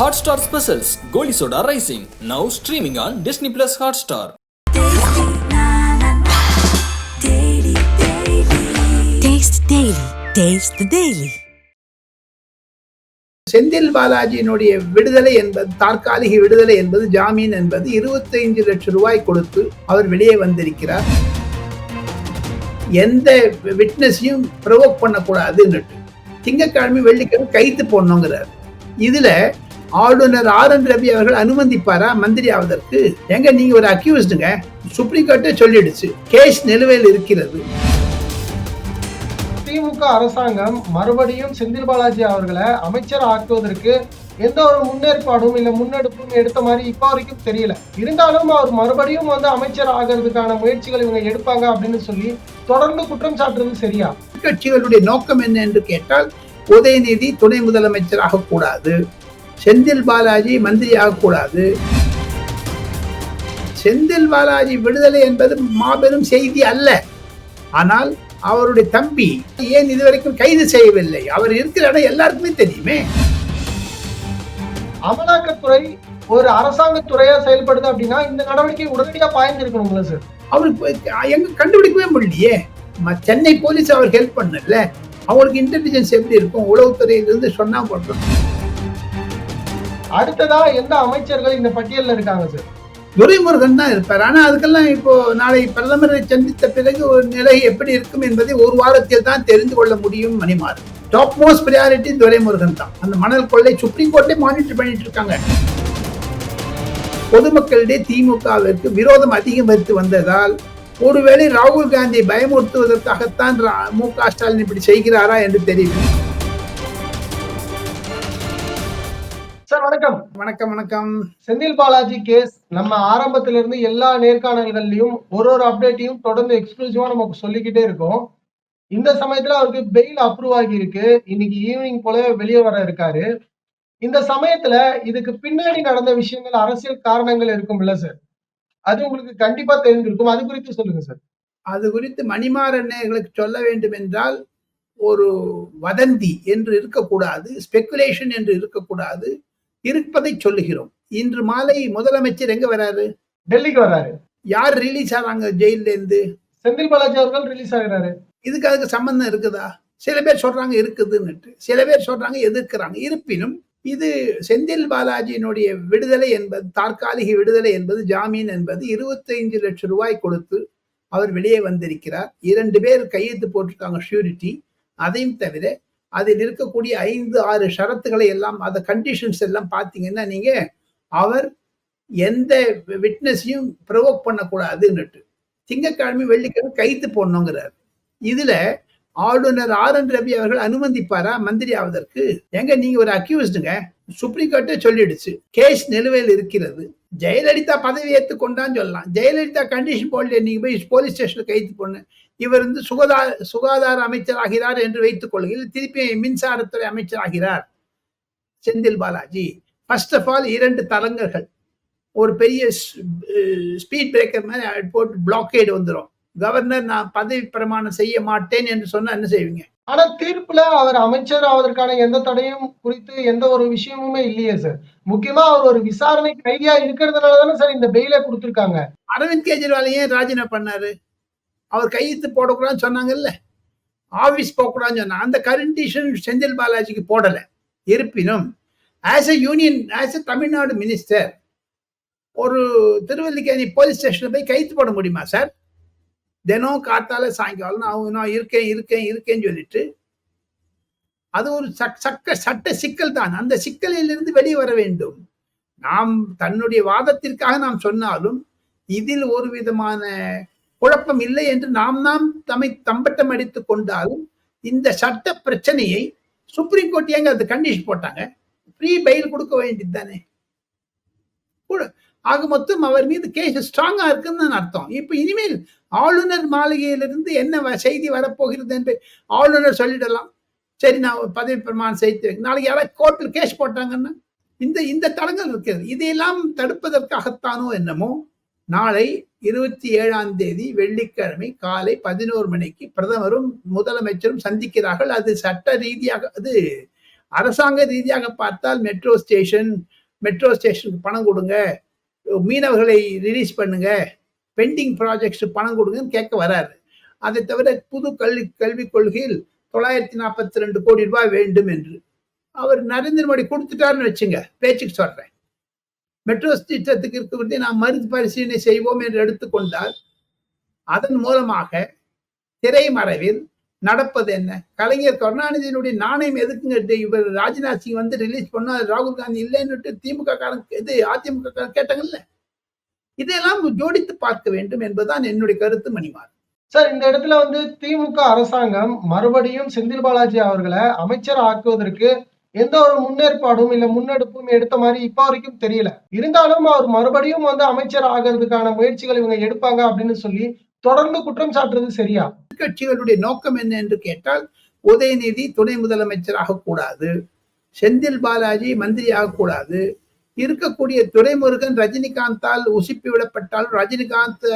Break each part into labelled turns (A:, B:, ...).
A: Hotstar Specials Goli Soda Rising now streaming on Disney Plus Hotstar.
B: Daily, daily. Taste Daily. Taste the Daily.
C: Senthil பாலாஜியினுடைய விடுதலை என்பது தற்காலிக விடுதலை என்பது ஜாமீன் என்பது 25 லட்சம் ரூபாய் கொடுத்து அவர் வெளியே வந்திருக்கிறார் எந்த விட்னஸையும் ப்ரொவோக் பண்ணக்கூடாதுன்னு திங்கட்கிழமை வெள்ளிக்கிழமை கைத்து போடணுங்கிறார் இதுல ஆளுநர் ஆர் என் ரவி அவர்கள் அனுமதிப்பாரா? மந்திரி ஆவதற்கு எங்க நீங்க ஒரு அக்யூஸ்டுங்க சுப்ரீம் கோர்ட்டே சொல்லிடுச்சு. கேஸ் நிலுவையில் இருக்கிறது.
D: திமுக அரசாங்கம் மறுபடியும் செந்தில் பாலாஜி அவர்களை அமைச்சர் ஆக்குவதற்கு எந்த ஒரு முன்னேற்பாடும் இல்ல முன்னெடுப்பும் எடுத்த மாதிரி இப்ப வரைக்கும் தெரியல. இருந்தாலும் அவர் மறுபடியும் வந்து அமைச்சர் ஆகிறதுக்கான முயற்சிகள் இவங்க எடுப்பாங்க அப்படின்னு சொல்லி தொடர்ந்து குற்றம் சாட்டுறது சரியா?
C: கட்சிகளுடைய நோக்கம் என்ன என்று கேட்டால் உதயநிதி துணை முதலமைச்சர் ஆகக்கூடாது செந்தில் பாலாஜி மந்திரி ஆகக்கூடாது செந்தில் பாலாஜி விடுதலை என்பது மாபெரும் செய்தி அல்ல. ஆனால் அவருடைய தம்பி ஏன் இதுவரைக்கும் கைது செய்யவில்லை? அவர் இருக்கிற இடம் எல்லாருக்குமே தெரியுமே.
D: அமலாக்கத்துறை ஒரு அரசாங்க துறையா செயல்படுது அப்படின்னா இந்த நடவடிக்கை உடனடியா பாய்ந்திருக்கணும்ல சார்
C: அவருக்கு எங்க கண்டுபிடிக்கவே முடியலையே. சென்னை போலீஸ் அவர் ஹெல்ப் பண்ணல. அவங்களுக்கு இன்டெலிஜென்ஸ் எப்படி இருக்கும்? உளவுத்துறையிலிருந்து சொன்னா போட்டோம்
D: அடுத்ததா எந்த அமைச்சர்கள் இந்த பட்டியல்ல இருக்காங்க சார்
C: துரைமுருகன் தான் இருப்பார். ஆனா அதுக்கெல்லாம் இப்போ நாளை பிரதமரை சந்தித்த பிறகு ஒரு நிலை எப்படி இருக்கும் என்பதை ஒரு வாரத்தில் தான் தெரிந்து கொள்ள முடியும் மணிமார் டாப் மோஸ்ட் ப்ரியாரிட்டி துரைமுருகன் தான். அந்த மணல் கொள்ளை சுப்ரீம் கோர்ட்டே மானிட்டர் பண்ணிட்டு இருக்காங்க. பொதுமக்களிடையே திமுகவிற்கு விரோதம் அதிகரித்து வந்ததால் ஒருவேளை ராகுல் காந்தியை பயமுறுத்துவதற்காகத்தான் ரா- மு க ஸ்டாலின் இப்படி செய்கிறாரா என்று தெரியவில்லை.
D: வணக்கம்
C: வணக்கம்.
D: செந்தில் பாலாஜி கேஸ் நம்ம ஆரம்பத்துல இருந்து எல்லா நேர்காணல்கள்லயும் ஒரு ஒரு அப்டேட்டையும் தொடர்ந்து எக்ஸ்க்ளூசிவா நமக்கு சொல்லிக்கிட்டே இருக்கோம். இந்த சமயத்துல அவருக்கு பெயில் அப்ரூவ் ஆகி இருக்கு இன்னைக்கு ஈவினிங் போல வெளியே வர இருக்காரு. இந்த சமயத்துல இதுக்கு பின்னாடி நடந்த விஷயங்கள் அரசியல் காரணங்கள் இருக்கும்ல சார் அது உங்களுக்கு கண்டிப்பா தெரிஞ்சிருக்கும் அது குறித்து சொல்லுங்க சார்
C: அது குறித்து மணிமாறண்ணர்களுக்கு சொல்ல வேண்டும் என்றால் ஒரு வதந்தி என்று இருக்கக்கூடாது ஸ்பெகுலேஷன் என்று இருக்கக்கூடாது. இருப்பதை சொல்லுகிறோம். இன்று மாலை முதலமைச்சர் எங்க வராரு?
D: டெல்லிக்கு வர்றாரு
C: யார் ரிலீஸ் ஆறாங்க ஜெயில இருந்து?
D: செந்தில் பாலாஜி அவர்கள் ரிலீஸ் ஆகுறாரு.
C: இதுக்கு அதுக்கு சம்பந்தம் இருக்குதா? சில பேர் சொல்றாங்க இருக்குதுன்னுட்டு. சில பேர் சொல்றாங்க எதிர்க்கிறாங்க. இருப்பினும் இது செந்தில் பாலாஜியினுடைய விடுதலை என்பது தற்காலிக விடுதலை என்பது ஜாமீன் என்பது 25 லட்சம் ரூபாய் கொடுத்து அவர் வெளியே வந்திருக்கிறார். இரண்டு பேர் கையெழுத்து போட்டிருக்காங்க ஷூரிட்டி அதையும் தவிர அதில் இருக்கக்கூடிய ஐந்து ஆறு ஷரத்துகளை எல்லாம் அந்த கண்டிஷன்ஸ் எல்லாம் பார்த்தீங்கன்னா நீங்க அவர் எந்த விட்னஸையும் ப்ரொவோக் பண்ணக்கூடாதுன்னுட்டு. திங்கட்கிழமை வெள்ளிக்கிழமை கைத்து போடணுங்கிறார். இதுல ஆளுநர் ஆர் என் ரவி அவர்கள் அனுமதிப்பாரா? மந்திரி ஆவதற்கு. எங்க நீங்க ஒரு அக்யூஸ்டுங்க சுப்ரீம் கோர்ட்டே சொல்லிடுச்சு. கேஸ் நிலுவையில் இருக்கிறது. ஜெயலலிதா பதவி ஏற்றுக்கொண்டான்னு சொல்லலாம். ஜெயலலிதா கண்டிஷன் போடல நீங்க போய் போலீஸ் ஸ்டேஷன்ல கைது பண்ணு இவர் வந்து சுகாதார சுகாதார அமைச்சர் ஆகிறார் என்று வைத்துக் கொள்ளுங்கள் திருப்பி மின்சாரத்துறை அமைச்சர் ஆகிறார் Senthil Balaji. First of all இரண்டு தரங்கர்கள் ஒரு பெரிய ஸ்பீட் பிரேக்கர் மாதிரி போட்டு பிளாக்கேடு வந்துடும் கவர்னர் நான் பதவி பிரமாணம் செய்ய மாட்டேன் என்று சொன்னா என்ன செய்வீங்க?
D: ஆனா தீர்ப்புல அவர் அமைச்சர் ஆவதற்கான எந்த தடையும் குறித்து எந்த ஒரு விஷயமுமே இல்லையே சார் முக்கியமா அவர் ஒரு விசாரணை கைதியா இருக்கிறதுனால தானே சார் இந்த பெயில கொடுத்திருக்காங்க.
C: அரவிந்த் கெஜ்ரிவால் ஏன் ராஜினாமா பண்ணாரு? அவர் கையெழுத்து போடக்கூடாதுன்னு சொன்னாங்கல்ல? ஆபீஸ் போகக்கூடாதுன்னு சொன்னாங்க அந்த கரண்டிஷன் செந்தில் பாலாஜிக்கு போடலை. இருப்பினும் as a union as a Tamil Nadu minister ஒரு திருவல்லிக்கேணி போலீஸ் ஸ்டேஷனில் போய் கைத்து போட முடியுமா சார் தினம் காத்தால சாயங்காலம் நான் அவங்க நான் இருக்கேன் இருக்கேன் இருக்கேன்னு சொல்லிட்டு அது ஒரு சக்- சக்க சட்ட சிக்கல் தான். அந்த சிக்கலிலிருந்து வெளியே வர வேண்டும். நாம் தன்னுடைய வாதத்திற்காக நாம் சொன்னாலும் இதில் ஒரு விதமான குழப்பம் இல்லை என்று நாம் நாம் தம்மை தம்பட்டம் அடித்துக் கொண்டாலும் இந்த சட்ட பிரச்சனையை சுப்ரீம் கோர்ட் ஏங்க அது கண்டிஷன் போட்டாங்க? ஃப்ரீ பெயில் கொடுக்க வேண்டியது தானே? ஆக மொத்தம் அவர் மீது கேஸ் ஸ்ட்ராங்கா இருக்குன்னு அர்த்தம். இப்ப இனிமேல் ஆளுநர் மாளிகையிலிருந்து என்ன வ- செய்தி வரப்போகிறது என்று ஆளுநர் சொல்லிடலாம். சரி நான் ஒரு பதவி பிரமாணம் செய்து நாளைக்கு யாராவது கோர்ட்டில் கேஸ் போட்டாங்கன்னா இந்த இந்த தடங்கள் இருக்கிறது. இதையெல்லாம் தடுப்பதற்காகத்தானோ என்னமோ நாளை இருபத்தி ஏழாம் தேதி வெள்ளிக்கிழமை காலை பதினோரு மணிக்கு பிரதமரும் முதலமைச்சரும் சந்திக்கிறார்கள். அது சட்ட ரீதியாக அது அரசாங்க ரீதியாக பார்த்தால் மெட்ரோ ஸ்டேஷன் மெட்ரோ ஸ்டேஷனுக்கு பணம் கொடுங்க. மீனவர்களை ரிலீஸ் பண்ணுங்க. பெண்டிங் ப்ராஜெக்ட்ஸ் பணம் கொடுங்கன்னு கேட்க வராரு. அதை தவிர புது கல்வி கல்விக் கொள்கையில் தொள்ளாயிரத்தி நாற்பத்தி ரெண்டு கோடி ரூபாய் வேண்டும் என்று. அவர் நரேந்திர மோடி கொடுத்துட்டாருன்னு வச்சுங்க பேச்சுக்கு சொல்றேன். மெட்ரோ திட்டத்துக்கு இருக்கிறதை நாம் மறு பரிசீலனை செய்வோம் என்று எடுத்துக்கொண்டால் அதன் மூலமாக திரைமறைவில் நடப்பது என்ன? கலைஞர் கருணாநிதியினுடைய நாணயம் எதுக்குங்க? இவர் ராஜ்நாத் சிங் வந்து ரிலீஸ் பண்ணால் ராகுல் காந்தி இல்லைன்னுட்டு திமுக காரன் இது அதிமுக காரன் கேட்டாங்கல்ல? இதையெல்லாம் ஜோடித்து பார்க்க வேண்டும் என்பதுதான் என்னுடைய கருத்து மணிமார்
D: சார் இந்த இடத்துல வந்து திமுக அரசாங்கம் மறுபடியும் செந்தில் பாலாஜி அவர்களை அமைச்சர் ஆக்குவதற்கு எந்த ஒரு முன்னேற்பாடும் இல்ல முன்னெடுப்பும் எடுத்த மாதிரி இப்ப வரைக்கும் தெரியல. இருந்தாலும் அவர் மறுபடியும் வந்து அமைச்சர் ஆகிறதுக்கான முயற்சிகள் இவங்க எடுப்பாங்க அப்படின்னு சொல்லி தொடர்ந்து குற்றம் சாட்டுறது சரியா?
C: கட்சிகளுடைய நோக்கம் என்ன என்று கேட்டால் உதயநிதி துணை முதலமைச்சராக கூடாது செந்தில் பாலாஜி மந்திரி ஆகக்கூடாது இருக்கக்கூடிய துரைமுருகன் ரஜினிகாந்தால் உசுப்பி விடப்பட்டால் ரஜினிகாந்த்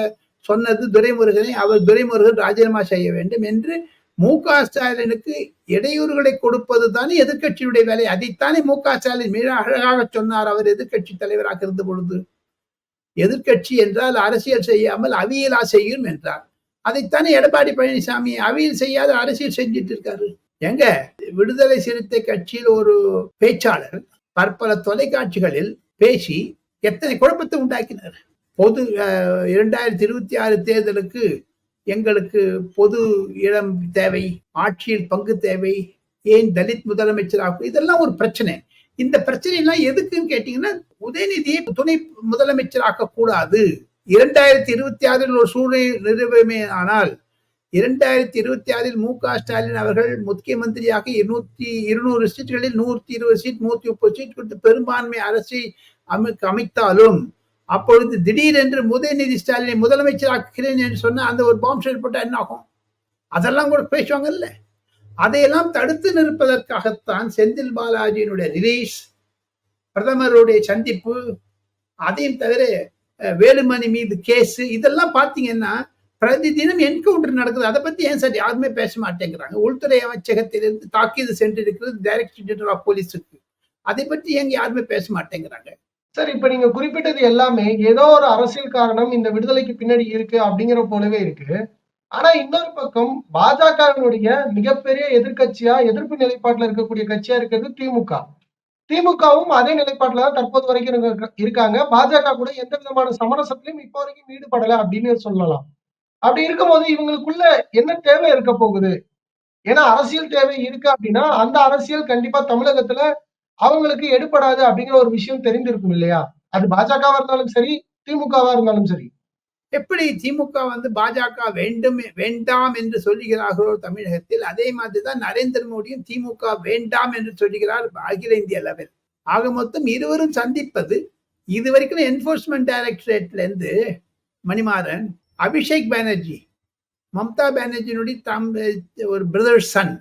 C: சொன்னது துரைமுருகனை அவர் துரைமுருகன் ராஜினாமா செய்ய வேண்டும் என்று மு க. ஸ்டாலினுக்கு இடையூறுகளை கொடுப்பது தானே எதிர்கட்சியுடைய வேலை. அதைத்தானே மு க. ஸ்டாலின் மிக அழகாக சொன்னார். அவர் எதிர்கட்சி தலைவராக இருந்த பொழுது. எதிர்கட்சி என்றால் அரசியல் செய்யாமல் அவியலா செய்யும் என்றார். அதைத்தானே எடப்பாடி பழனிசாமி அவியல் செய்யாத அரசியல் செஞ்சிட்டு இருக்காரு. எங்க? விடுதலை சிறுத்தை கட்சியில் ஒரு பேச்சாளர் பற்பல தொலைக்காட்சிகளில் பேசி எத்தனை குழப்பத்தை உண்டாக்கினார். பொது அஹ், இரண்டாயிரத்தி இருபத்தி ஆறு தேர்தலுக்கு எங்களுக்கு பொது இடம் தேவை ஆட்சியில் பங்கு தேவை ஏன் தலித் முதலமைச்சராக இதெல்லாம் ஒரு பிரச்சனை. இந்த பிரச்சனை எல்லாம் எதுக்குன்னு கேட்டீங்கன்னா உதயநிதியை துணை முதலமைச்சராக்க கூடாது. இரண்டாயிரத்தி இருபத்தி ஆறில் ஒரு சூழ்நிலை நிறுவமே ஆனால் இரண்டாயிரத்தி இருபத்தி ஆறில் மு க ஸ்டாலின் அவர்கள் முக்கியமந்திரியாக இருநூத்தி இருநூறு சீட்டுகளில் நூற்றி இருபது சீட் நூத்தி முப்பது சீட் கொடுத்து பெரும்பான்மை அரசை அமை அமைத்தாலும் அப்பொழுது திடீரென்று உதயநிதி ஸ்டாலினை முதலமைச்சராக்குகிறேன் என்று சொன்னால் அந்த ஒரு பாம்பு ஷெட் போட்டா என்ன ஆகும் அதெல்லாம் கூட பேசுவாங்கல்ல அதையெல்லாம் தடுத்து நிற்பதற்காகத்தான் செந்தில் பாலாஜியினுடைய ரிலீஸ் பிரதமருடைய சந்திப்பு அதையும் தவிர அஹ், வேலுமணி மீது கேஸ் இதெல்லாம் பார்த்தீங்கன்னா பிரதி தினம் என்கவுண்டர் நடக்குது. அதை பத்தி ஏன் சார் யாருமே பேச மாட்டேங்கிறாங்க? உள்துறை அமைச்சகத்திலிருந்து தாக்கீது சென்றிருக்கிறது டைரக்டர் ஜெனரல் ஆஃப் போலீஸுக்கு அதை பற்றி ஏங்க யாருமே பேச மாட்டேங்கிறாங்க?
D: சார் இப்ப நீங்க குறிப்பிட்டது எல்லாமே ஏதோ ஒரு அரசியல் காரணம் இந்த விடுதலைக்கு பின்னாடி இருக்கு அப்படிங்கிற போலவே இருக்கு. ஆனா இன்னொரு பக்கம் பாஜகவினுடைய மிகப்பெரிய எதிர்க்கட்சியா எதிர்ப்பு நிலைப்பாட்டுல இருக்கக்கூடிய கட்சியா இருக்கிறது திமுக. திமுகவும் அதே நிலைப்பாட்டுல தான் தற்போது வரைக்கும் இருக்காங்க. பாஜக கூட எந்த விதமான சமரசத்திலையும் இப்போ வரைக்கும் ஈடுபடல அப்படின்னு சொல்லலாம். அப்படி இருக்கும்போது இவங்களுக்குள்ள என்ன தேவை இருக்க போகுது? ஏன்னா அரசியல் தேவை இருக்கு அப்படின்னா அந்த அரசியல் கண்டிப்பா தமிழகத்துல அவங்களுக்கு எடுபடாது அப்படிங்கிற ஒரு விஷயம் தெரிந்திருக்கும் இல்லையா? அது பாஜகவா இருந்தாலும் சரி திமுகவா இருந்தாலும் சரி.
C: எப்படி திமுக வந்து பாஜக வேண்டும் வேண்டாம் என்று சொல்லுகிறார்களோ தமிழகத்தில் அதே மாதிரி தான் நரேந்திர மோடியும் திமுக வேண்டாம் என்று சொல்லுகிறார் அகில இந்திய லெவல் ஆக மொத்தம் இருவரும் சந்திப்பது இது வரைக்கும் என்போர்ஸ்மெண்ட் டைரக்டரேட்ல இருந்து மணிமாறன் அபிஷேக் பானர்ஜி மம்தா பானர்ஜியினுடைய தம் ஒரு பிரதர் சன்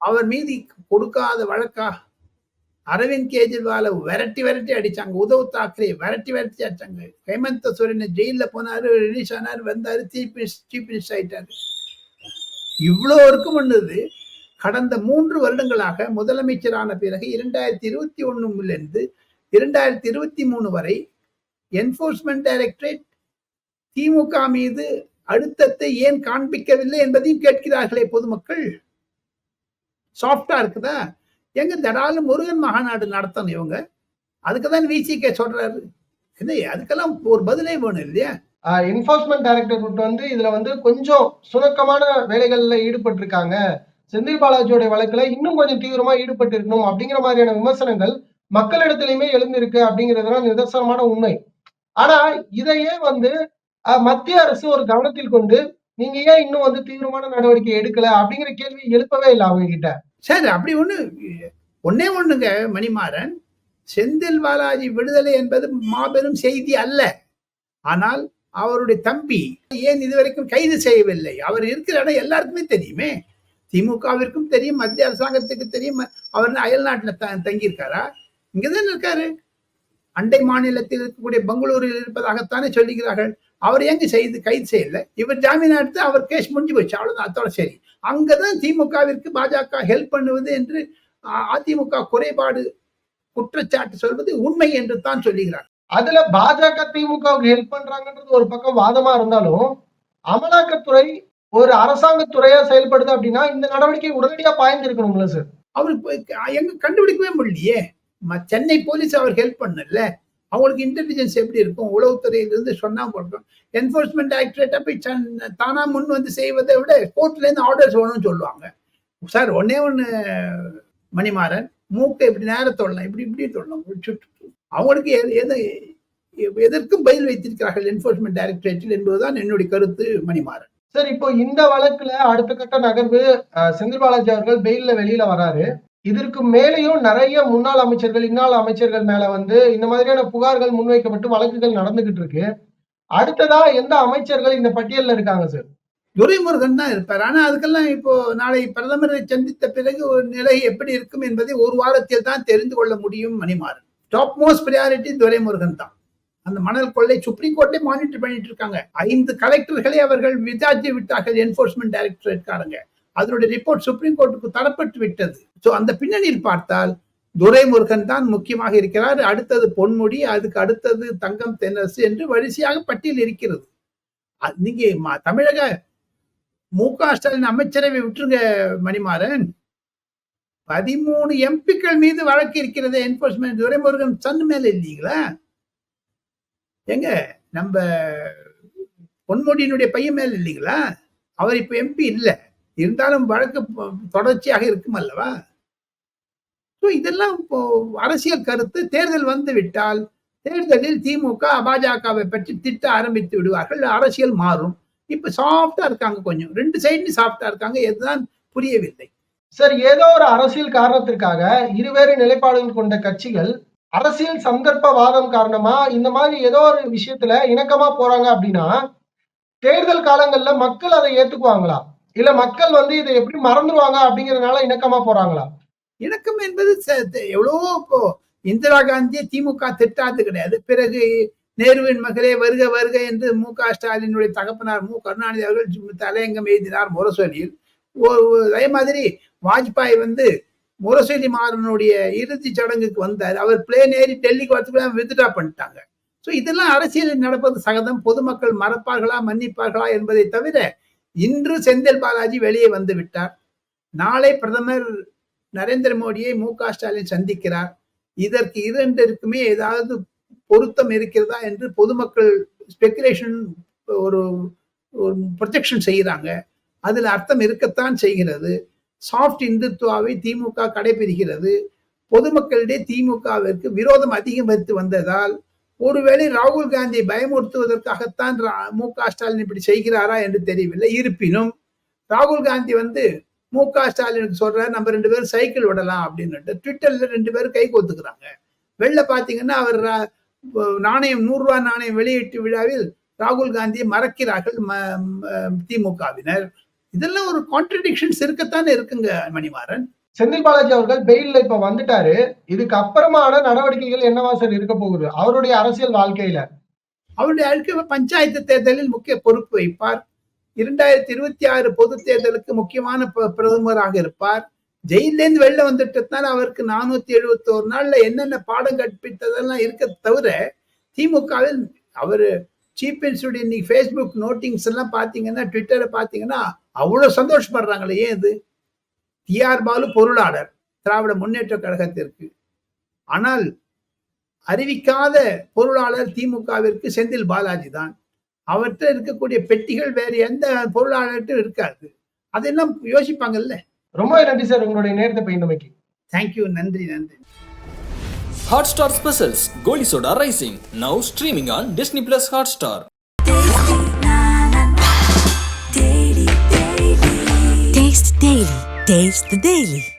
C: அவர் மீது கொடுக்காத வழக்கா அரவிந்த் கெஜ்ரிவாலை விரட்டி விரட்டி அடிச்சாங்க. உதவ் தாக்கரே விரட்டி விரட்டி அடிச்சாங்க. ஹேமந்த சோரன் ஜெயில போனாரு ரிலீஸ் ஆனார் வந்தாரு சீஃப் சீஃப் மினிஸ்டர் ஆயிட்டாரு. இவ்வளோ இருக்கும் பண்ணுது கடந்த மூன்று வருடங்களாக முதலமைச்சரான பிறகு இரண்டாயிரத்தி இருபத்தி ஒன்றுலேருந்து இரண்டாயிரத்தி இருபத்தி மூணு வரை என்போர்ஸ்மெண்ட் டைரக்டரேட் திமுக மீது அழுத்தத்தை ஏன் காண்பிக்கவில்லை என்பதையும் கேட்கிறார்களே பொதுமக்கள். சாஃப்டா இருக்குதா? எங்க தடாலு முருகன் மகாநாடு நடத்தணும் இவங்க. அதுக்கு தான் விசிகே சொல்றாரு. என்ன அதுக்கெல்லாம் ஒரு பதிலே வேணும் இல்லையா?
D: என்போர்ஸ்மெண்ட் டைரக்டர் வந்து இதுல வந்து கொஞ்சம் சுணக்கமான வேலைகள்ல ஈடுபட்டு இருக்காங்க செந்தில் பாலாஜியோட வழக்குல இன்னும் கொஞ்சம் தீவிரமா ஈடுபட்டு இருக்கணும் அப்படிங்கிற மாதிரியான விமர்சனங்கள் மக்களிடத்திலுமே எழுந்திருக்கு அப்படிங்கிறதுதான் நிதர்சனமான உண்மை. ஆனா இதையே வந்து அஹ், மத்திய அரசு ஒரு கவனத்தில் கொண்டு நீங்க ஏன் இன்னும் வந்து தீவிரமான நடவடிக்கை எடுக்கல அப்படிங்கிற கேள்வி எழுப்பவே இல்லை அவங்க கிட்ட
C: சரி அப்படி ஒண்ணு ஒன்னே ஒண்ணுங்க மணிமாறன். செந்தில் பாலாஜி விடுதலை என்பது மாபெரும் செய்தி அல்ல. ஆனால் அவருடைய தம்பி ஏன் இதுவரைக்கும் கைது செய்யவில்லை? அவர் இருக்கிற இடம் எல்லாருக்குமே தெரியுமே. திமுகவிற்கும் தெரியும் மத்திய அரசாங்கத்துக்கு தெரியும். அவர் அயல்நாட்டில் த தங்கியிருக்காரா? இங்கதான் இருக்காரு. அண்டை மாநிலத்தில் இருக்கக்கூடிய பெங்களூரில் இருப்பதாகத்தானே சொல்லுகிறார்கள். அவர் எங்க செய்து கைது செய்யல? இவர் ஜாமீன் எடுத்து அவர் கேஸ் முடிஞ்சு போச்சு. அவ்வளவுதான் அதோட சரி. அங்கதான் திமுகவிற்கு பாஜக ஹெல்ப் பண்ணுவது என்று அதிமுக குறைபாடு குற்றச்சாட்டு சொல்வது உண்மை என்று தான் சொல்லுகிறார்
D: அதுல பாஜக திமுகவுக்கு ஹெல்ப் பண்றாங்கன்றது ஒரு பக்கம் வாதமா இருந்தாலும் அமலாக்கத்துறை ஒரு அரசாங்கத்துறையா செயல்படுது அப்படின்னா இந்த நடவடிக்கை உடனடியா பாய்ந்து இருக்கணும்ல சார்
C: அவருக்கு எங்க கண்டுபிடிக்கவே முடியலையே? சென்னை போலீஸ் அவர் ஹெல்ப் பண்ணல. அவங்களுக்கு இன்டெலிஜென்ஸ் எப்படி இருக்கும்? உளவுத்துறையிலிருந்து சொன்னால் கொடுக்கும் என்ஃபோர்ஸ்மெண்ட் டைரக்டரேட்டை போய் சன்- தானாக முன் வந்து செய்வதை விட கோர்ட்லேருந்து ஆர்டர்ஸ் வேணும்னு சொல்லுவாங்க. சார் ஒன்னே ஒன்று மணிமாறன் மூக்கை இப்படி நேரம் தொடலாம் இப்படி இப்படி தொடலாம். சுட்டு. அவங்களுக்கு எது- எது எதற்கும் பதில் வைத்திருக்கிறார்கள் என்ஃபோர்ஸ்மெண்ட் டைரக்டரேட்டில் என்பதுதான் என்னுடைய கருத்து மணிமாறன்.
D: சார் இப்போ இந்த வழக்குல அடுத்த கட்ட நகர்வு செந்தில் பாலாஜி அவர்கள் பெயில்ல வெளியில வராரு. இதற்கு மேலேயும் நிறைய முன்னாள் அமைச்சர்கள் இன்னாள் அமைச்சர்கள் மேல வந்து இந்த மாதிரியான புகார்கள் முன்வைக்கப்பட்டு வழக்குகள் நடந்துகிட்டு இருக்கு. அடுத்ததா எந்த அமைச்சர்கள் இந்த பட்டியல்ல இருக்காங்க சார்
C: துரைமுருகன் தான் இருப்பார். ஆனா அதுக்கெல்லாம் இப்போ நாளை பிரதமரை சந்தித்த பிறகு ஒரு நிலை எப்படி இருக்கும் என்பதை ஒரு வாரத்தில் தான் தெரிந்து கொள்ள முடியும் Manimaran. Top most priority Duraimurugan தான். அந்த மணல் கொள்ளை சுப்ரீம் கோர்ட்டே மானிட்டர் பண்ணிட்டு இருக்காங்க. ஐந்து கலெக்டர்களை அவர்கள் விசாரித்து விட்டார்கள் என்ஃபோர்ஸ்மெண்ட் டைரக்டரேட்காரங்க அதனுடைய ரிப்போர்ட் சுப்ரீம் கோர்ட்டுக்கு தரப்பட்டு விட்டது. ஸோ அந்த பின்னணியில் பார்த்தால் துரைமுருகன் தான் முக்கியமாக இருக்கிறார். அடுத்தது பொன்முடி அதுக்கு அடுத்தது தங்கம் தென்னரசு என்று வரிசையாக பட்டியல் இருக்கிறது. நீங்க தமிழக மு க ஸ்டாலின் அமைச்சரவை விட்டுருங்க மணிமாறன். பதிமூணு எம்பிக்கள் மீது வழக்கு இருக்கிறது என்போர்ஸ்மெண்ட் துரைமுருகன் சன் மேல இல்லைங்களா? எங்க? நம்ம பொன்முடியினுடைய பையன் மேல இல்லைங்களா? அவர் இப்ப எம்பி இல்லை. இருந்தாலும் வழக்கு தொடர்ச்சியாக இருக்கும் அல்லவா? ஸோ இதெல்லாம் இப்போ அரசியல் கருத்து. தேர்தல் வந்து விட்டால் தேர்தலில் திமுக பாஜகவை பற்றி திட்ட ஆரம்பித்து விடுவார்கள். அரசியல் மாறும். இப்ப சாஃப்டா இருக்காங்க கொஞ்சம். ரெண்டு சைடுலையும் சாஃப்டா இருக்காங்க. எதுதான் புரியவில்லை.
D: சார் ஏதோ ஒரு அரசியல் காரணத்திற்காக இருவேறு நிலைப்பாடுகள் கொண்ட கட்சிகள் அரசியல் சந்தர்ப்பவாதம் காரணமா இந்த மாதிரி ஏதோ ஒரு விஷயத்துல இணக்கமா போறாங்க அப்படின்னா தேர்தல் காலங்கள்ல மக்கள் அதை ஏத்துக்குவாங்களா? இல்ல மக்கள் வந்து இதை எப்படி மறந்துடுவாங்க அப்படிங்கறதுனால இணக்கமா போறாங்களா?
C: இணக்கம் என்பது எவ்வளவோ இப்போ இந்திரா காந்தியை திமுக திட்டாது கிடையாது. பிறகு நேருவின் மகளே வருக வருக என்று மு க ஸ்டாலினுடைய தகப்பனார் மு கருணாநிதி அவர்கள் தலையங்கம் எழுதினார் முரசொலியில். ஒ- அதே மாதிரி வாஜ்பாய் வந்து முரசொலி மாறனுடைய இறுதி சடங்குக்கு வந்தார். அவர் பிளேன் ஏறி டெல்லிக்கு வரதுக்குள்ள வித்ட்ரா பண்ணிட்டாங்க. ஸோ இதெல்லாம் அரசியலில் நடப்பது சகதம். பொதுமக்கள் மறப்பார்களா மன்னிப்பார்களா என்பதை தவிர இன்று செந்தில் பாலாஜி வெளியே வந்து விட்டார். நாளை பிரதமர் நரேந்திர மோடியை மு க ஸ்டாலின் சந்திக்கிறார். இதற்கு இரண்டிற்குமே ஏதாவது பொருத்தம் இருக்கிறதா என்று பொதுமக்கள் ஸ்பெகுலேஷன் ஒரு ஒரு ப்ரொஜெக்ஷன் செய்கிறாங்க. அதில் அர்த்தம் இருக்கத்தான் செய்கிறது. சாஃப்ட் இந்துத்துவாவை திமுக கடைபிடிக்கிறது. பொதுமக்களிடையே திமுகவிற்கு விரோதம் அதிகரித்து வந்ததால் ஒருவேளை ராகுல் காந்தியை பயமுறுத்துவதற்காகத்தான் மு க ஸ்டாலின் இப்படி செய்கிறாரா என்று தெரியவில்லை. இருப்பினும் ராகுல் காந்தி வந்து மு க ஸ்டாலினுக்கு சொல்றாரு நம்ம ரெண்டு பேரும் சைக்கிள் விடலாம் அப்படின்னுட்டு ட்விட்டர்ல ரெண்டு பேரும் கை கோத்துக்கிறாங்க. வெளில பாத்தீங்கன்னா அவர் நாணயம் நூறுரூவா நாணயம் வெளியீட்டு விழாவில் ராகுல் காந்தியை மறக்கிறார்கள் ம- திமுகவினர். இதெல்லாம் ஒரு கான்ட்ரடிக்ஷன்ஸ் இருக்கத்தானே இருக்குங்க மணிமாறன்?
D: செந்தில் பாலாஜி அவர்கள் பெயில்ல இப்ப வந்துட்டாரு. இதுக்கு அப்புறமான நடவடிக்கைகள் என்னவா சார் இருக்க போகுது? அவருடைய அரசியல் வாழ்க்கையில.
C: அவருடைய அழுக்க பஞ்சாயத்து தேர்தலில் முக்கிய பொறுப்பு வைப்பார். இரண்டாயிரத்தி இருபத்தி ஆறு பொது தேர்தலுக்கு முக்கியமான ப- பிரதமராக இருப்பார். ஜெயிலேருந்து வெளில வந்துட்டதுனால அவருக்கு நானூத்தி எழுபத்தி ஒரு நாள்ல என்னென்ன பாடம் கற்பித்ததெல்லாம் இருக்க தவிர திமுகவில் அவர் சீஃப் மினிஸ்டருடைய இன்னைக்கு ஃபேஸ்புக் நோட்டிங்ஸ் எல்லாம் பார்த்தீங்கன்னா ட்விட்டரை பார்த்தீங்கன்னா அவ்வளோ சந்தோஷப்படுறாங்களே ஏன் இது? டிஆர் பாலு பொருளாளர். திராவிட முன்னேற்ற கழகத்திற்கு. ஆனால் அறிவிக்காத பொருளாளர் திமுகவிற்கு செந்தில் பாலாஜி தான். அவர்கிட்ட இருக்கக்கூடிய பெட்டிகள் வேற எந்த பொருளாளர்கிட்டும் இருக்காது. அதெல்லாம் யோசிப்பாங்கல்ல?
D: ரொம்ப நன்றி சார் உங்களுடைய நேரத்தை பயந்தமைக்கு
C: தேங்க்யூ நன்றி நன்றி.
A: Hotstar Specials Goli Soda Rising now streaming on Disney Plus Hotstar.
B: Taste the Daily.